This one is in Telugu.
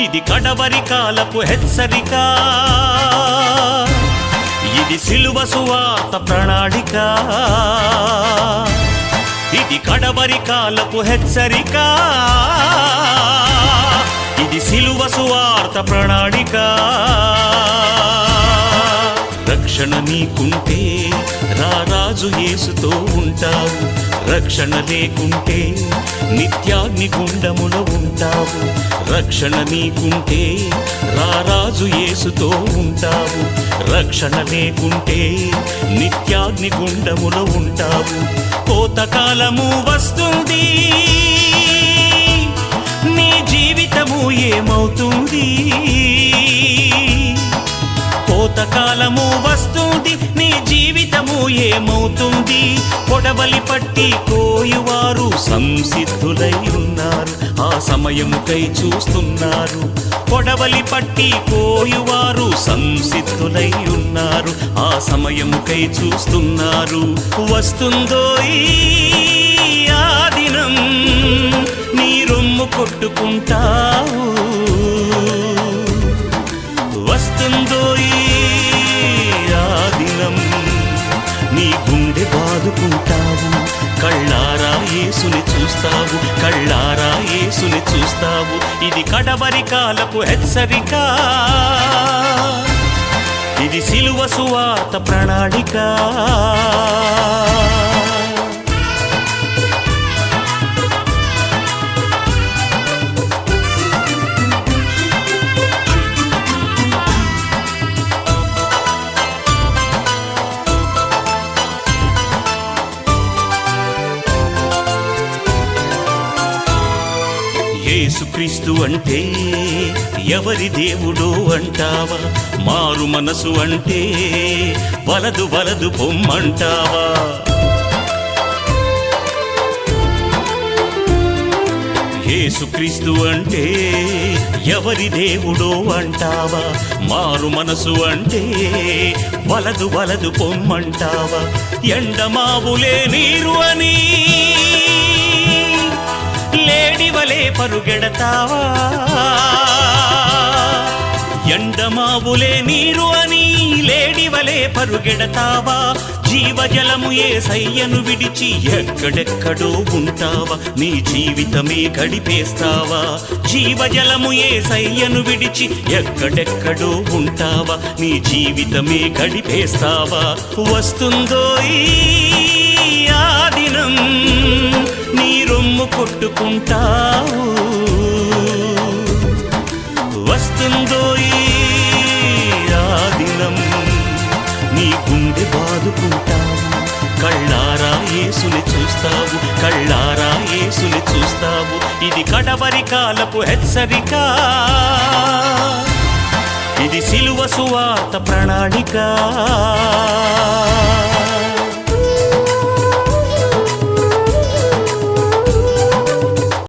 ఇది కడవరి కాలపు హెచ్చరిక. ఇది సిలువ సువార్త ప్రణాళిక. ఇది కడవరి కాలపు హెచ్చరిక. ఇది సిలువ సువార్త ప్రణాళిక. రక్షణ నీకుంటే రారాజు యేసుతో ఉంటావు. రక్షణ లేకుంటే నిత్యాగ్ని గుండమున ఉంటావు. రక్షణ నీకుంటే రారాజు యేసుతో ఉంటావు. రక్షణ లేకుంటే నిత్యాగ్ని గుండమున ఉంటావు. కోతకాలము వస్తుంది నీ జీవితము ఏమవుతుంది? కోతకాలము వస్తుంది ఏమవుతుంది? పొడవలి పట్టి కోయువారు సంసిద్ధులై ఉన్నారు. ఆ సమయముకై చూస్తున్నారు. పొడవలి పట్టి కోయువారు సంసిద్ధులై ఉన్నారు. ఆ సమయముకై చూస్తున్నారు. వస్తుందో ఈ చూస్తావు. కళ్ళారా యేసుని చూస్తావు. ఇది కడవరి కాలపు హెచ్చరిక. ఇది సిలువ సువాత ప్రణాళిక. యేసుక్రీస్తు అంటే ఎవరి దేవుడో అంటావా? మారు మనసు అంటే వలదు వలదు పొమ్మంటావా యేసుక్రీస్తు అంటే ఎవరి దేవుడో అంటావా? మారు మనసు అంటే వలదు వలదు పొమ్మంటావా ఎండమావులే నీరు అని లేడివలే పరుగెడతావా? ఎండమావులే నీరు అని లేడివలే పరుగెడతావా? జీవజలము ఏ సయ్యను విడిచి ఎక్కడెక్కడో ఉంటావా? నీ జీవితమే గడిపేస్తావా? జీవజలము ఏ సయ్యను విడిచి ఎక్కడెక్కడో ఉంటావా? నీ జీవితమే గడిపేస్తావా? వస్తుందో ఈ ఆ దినం కొట్టుకుంటావు వస్తుందో ఈ ఆ దినం నీ గుండె బాదుకుంటావు. కళ్ళారా ఏసుని చూస్తావు కళ్ళారా ఏసుని చూస్తావు. ఇది కడవరి కాలపు హెచ్చరిక. ఇది సిలువ సువార్త ప్రణాళిక.